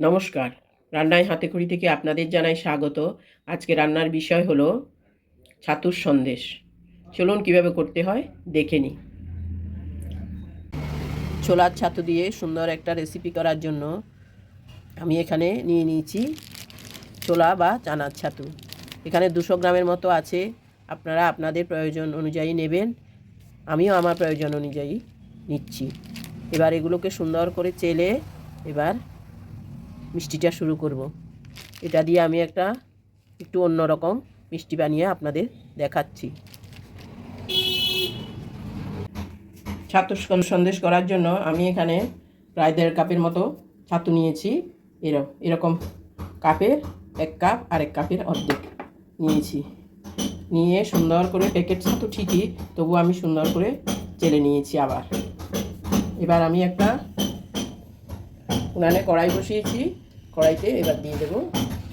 নমস্কার। রান্নায় হাতেখড়ি থেকে আপনাদের জানাই স্বাগত। আজকে রান্নার বিষয় হলো ছাতুর সন্দেশ। চলুন কীভাবে করতে হয়, দেখে নিই। ছোলার ছাতু দিয়ে সুন্দর একটা রেসিপি করার জন্য আমি এখানে নিয়ে নিয়েছি ছোলা বা চানার ছাতু। এখানে দুশো গ্রামের মতো আছে। আপনারা আপনাদের প্রয়োজন অনুযায়ী নেবেন। আমিও আমার প্রয়োজন অনুযায়ী নিচ্ছি। এবার এগুলোকে সুন্দর করে চেলে এবার মিষ্টিটা শুরু করব। এটা দিয়ে আমি একটা একটু অন্যরকম মিষ্টি বানিয়ে আপনাদের দেখাচ্ছি। ছাতু সন্দেশ করার জন্য আমি এখানে প্রায় দেড় কাপের মতো ছাতু নিয়েছি। এরকম এরকম কাপের এক কাপ আর এক কাপের অর্ধেক নিয়েছি। নিয়ে সুন্দর করে প্যাকেট ছাতু ঠিকই, তবু আমি সুন্দর করে চেলে নিয়েছি আবার। এবার আমি একটা উনানে কড়াই বসিয়েছি। কড়াইতে এবার দিয়ে দেবো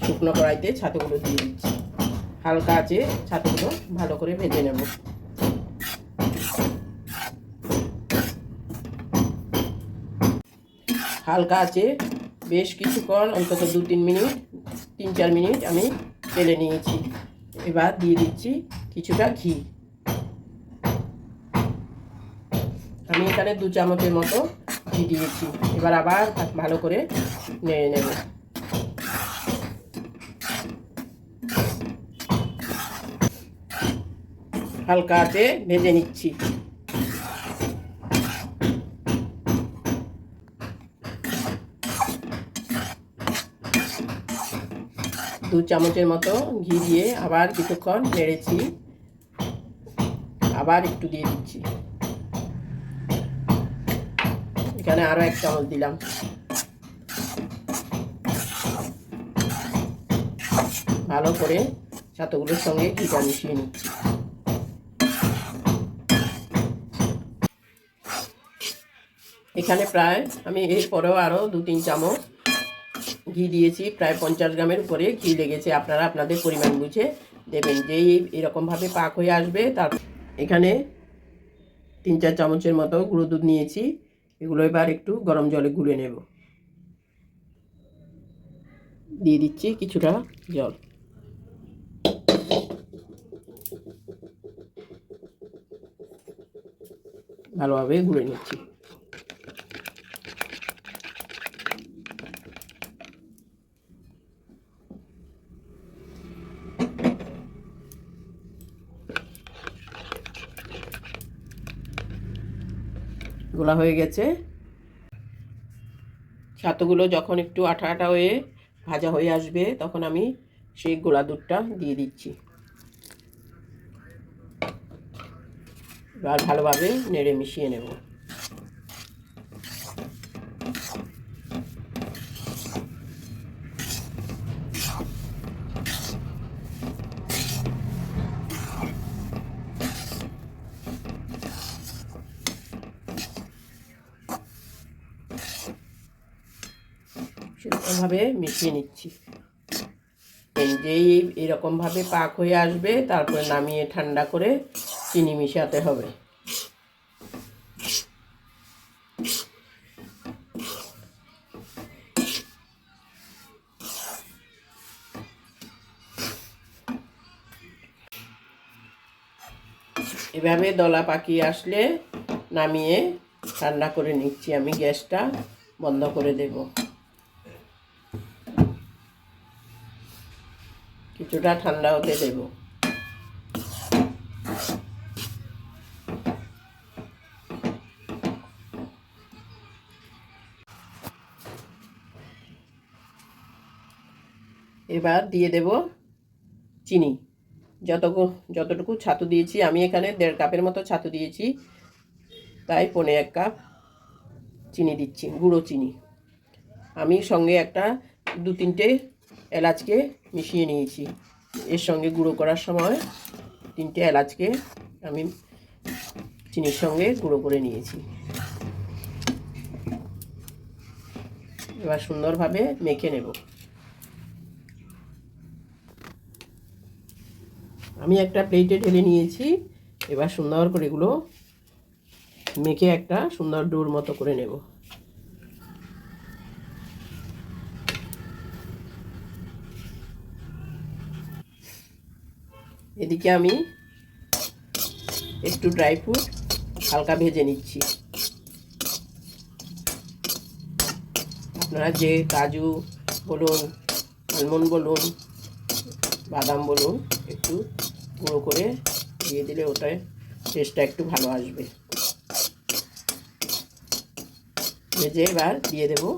শুকনো কড়াইতে ছাতুগুলো দিয়ে দিচ্ছি। হালকা আছে ছাতুগুলো ভালো করে ভেজে নেব। হালকা আছে, বেশ কিছুক্ষণ, অন্তত দু তিন মিনিট তিন চার মিনিট আমি তেলে নিয়েছি। এবার দিয়ে দিচ্ছি কিছুটা ঘি। আমি এখানে দু চামচের মতো দিয়েছি। এবার আবার ভালো করে নেড়ে নেব। হালকা হাতে ভেজে নিচ্ছি। দু চামচের মতো ঘি দিয়ে আবার কিছুক্ষণ নেড়েছি। আবার একটু দিয়ে দিচ্ছি। এখানে আরও এক চামচ দিলাম। ভালো করে ছাতুগুলোর সঙ্গে ঘিটা মিশিয়ে নিচ্ছি। এখানে প্রায় আমি এরপরেও আরও দু তিন চামচ ঘি দিয়েছি, প্রায় পঞ্চাশ গ্রামের উপরে ঘি লেগেছে। আপনারা আপনাদের পরিমাণ বুঝে দেবেন যেই এরকমভাবে পাক হয়ে আসবে। তার এখানে তিন চার চামচের মতো গুঁড়ো দুধ নিয়েছি। এগুলো এবার একটু গরম জলে গুলে নেব। দিয়ে দিচ্ছি কিছুটা জল। ভালোভাবে গুলে নিচ্ছি। গোলা হয়ে গেছে। ছাতুগুলো যখন একটু আঠা আঠা হয়ে ভাজা হয়ে আসবে, তখন আমি সেই গোলা দুধটা দিয়ে দিচ্ছি। এবার ভালোভাবে নেড়ে মিশিয়ে নেব। সেরকমভাবে মিশিয়ে নিচ্ছি। এই যেই এরকমভাবে পাক হয়ে আসবে, তারপরে নামিয়ে ঠান্ডা করে চিনি মিশাতে হবে। এভাবে দলা পাকিয়ে আসলে নামিয়ে ঠান্ডা করে নিচ্ছি। আমি গ্যাসটা বন্ধ করে দেব। কিছুটা ঠান্ডা হতে দেব। এবার দিয়ে দেব চিনি। যতটুকু যতটুকু ছাতু দিয়েছি, আমি এখানে দেড় কাপের মতো ছাতু দিয়েছি। তাই পনে এক কাপ চিনি দিচ্ছি, গুঁড়ো চিনি। আমি সঙ্গে একটা দু তিনটে এলাচকে মিশিয়ে নিয়েছি। এর সঙ্গে গুঁড়ো করার সময় তিনটে এলাচকে আমি চিনির সঙ্গে গুঁড়ো করে নিয়েছি। এবার সুন্দরভাবে মেখে নেব। আমি একটা প্লেটে ঢেলে নিয়েছি। এবার সুন্দর করে এগুলো মেখে একটা সুন্দর ডোর মতো করে নেব। এদিকে আমি একটু ড্রাই ফ্রুট হালকা ভেজে নিচ্ছি। আপনারা যে কাজু বলুন আলমন্ড বলুন, বাদাম বলুন, একটু গুঁড়ো করে দিয়ে দিলে ওটায় টেস্টটা একটু ভালো আসবে। ভেজে এবার দিয়ে দেবো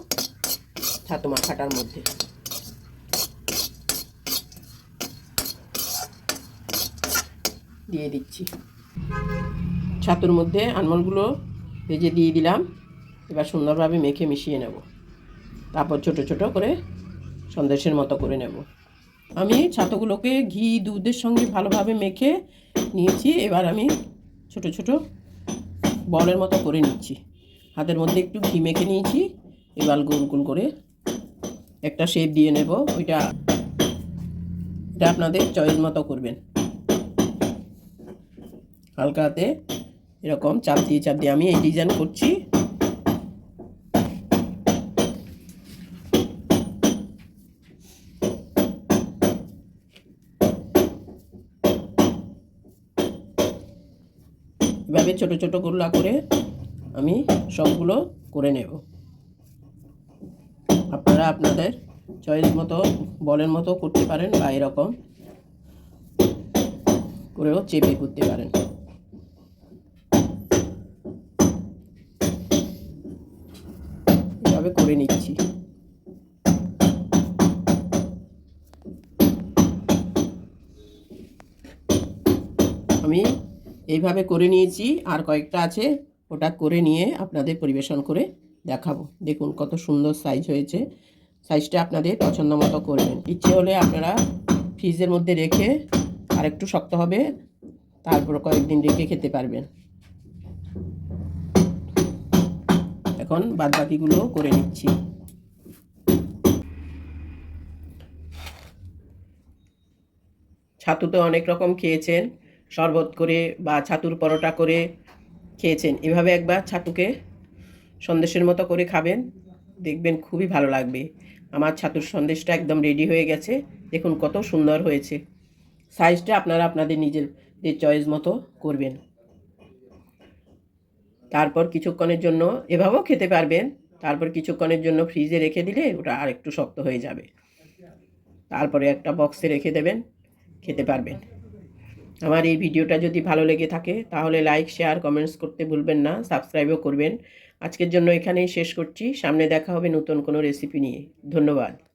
ছাতু মাখাটার মধ্যে। দিয়ে দিচ্ছি। ছাতুর মধ্যে আনমলগুলো ভেজে দিয়ে দিলাম। এবার সুন্দরভাবে মেখে মিশিয়ে নেব। তারপর ছোট ছোট করে সন্দেশের মতো করে নেব। আমি ছাতুগুলোকে ঘি, দুধের সঙ্গে ভালোভাবে মেখে নিয়েছি। এবার আমি ছোট ছোট বলের মতো করে নিচ্ছি। হাতের মধ্যে একটু ঘি মেখে নিয়েছি। এবার গোল গোল করে একটা শেপ দিয়ে নেব। ওইটা এটা আপনাদের চয়েস মতো করবেন। হালকা হাতে এরকম চাপ দিয়ে চাপ দিয়ে আমি এই ডিজাইন করছি। এভাবে ছোট ছোট গোল্লা করে আমি সবগুলো করে নেব। আপনারা আপনাদের চয়েস মতো, বলের মতো করতে পারেন বা এরকম করেও চেপে করতে পারেন। করে নিচ্ছি। আমি এইভাবে করে নিয়েছি, আর কয়েকটা আছে, ওটা করে নিয়ে আপনাদের পরিবেশন করে দেখাবো। দেখুন কত সুন্দর সাইজ হয়েছে। সাইজটা আপনাদের পছন্দ মতো করবেন। ইচ্ছে হলে আপনারা ফ্রিজের মধ্যে রেখে আর একটু শক্ত হবে, তারপর কয়েকদিন রেখে খেতে পারবেন। এখন বাদ বাকিগুলো করে নিচ্ছি। ছাতু তো অনেক রকম খেয়েছেন, শরবত করে বা ছাতুর পরোটা করে খেয়েছেন। এভাবে একবার ছাতুকে সন্দেশের মতো করে খাবেন, দেখবেন খুবই ভালো লাগবে। আমার ছাতুর সন্দেশটা একদম রেডি হয়ে গেছে, দেখুন কত সুন্দর হয়েছে। সাইজটা আপনারা আপনাদের নিজেদের চয়েস মতো করবেন। তারপর কিছুক্ষণের জন্য এভাবেও খেতে পারবেন। তারপর কিছুক্ষণের জন্য ফ্রিজে রেখে দিলে ওটা আর একটু শক্ত হয়ে যাবে। তারপরে একটা বক্সে রেখে দেবেন, খেতে পারবেন। আমার এই ভিডিওটা যদি ভালো লেগে থাকে, তাহলে লাইক শেয়ার কমেন্টস করতে ভুলবেন না সাবস্ক্রাইবও করবেন। আজকের জন্য এখানেই শেষ করছি। সামনে দেখা হবে নতুন কোনো রেসিপি নিয়ে। ধন্যবাদ।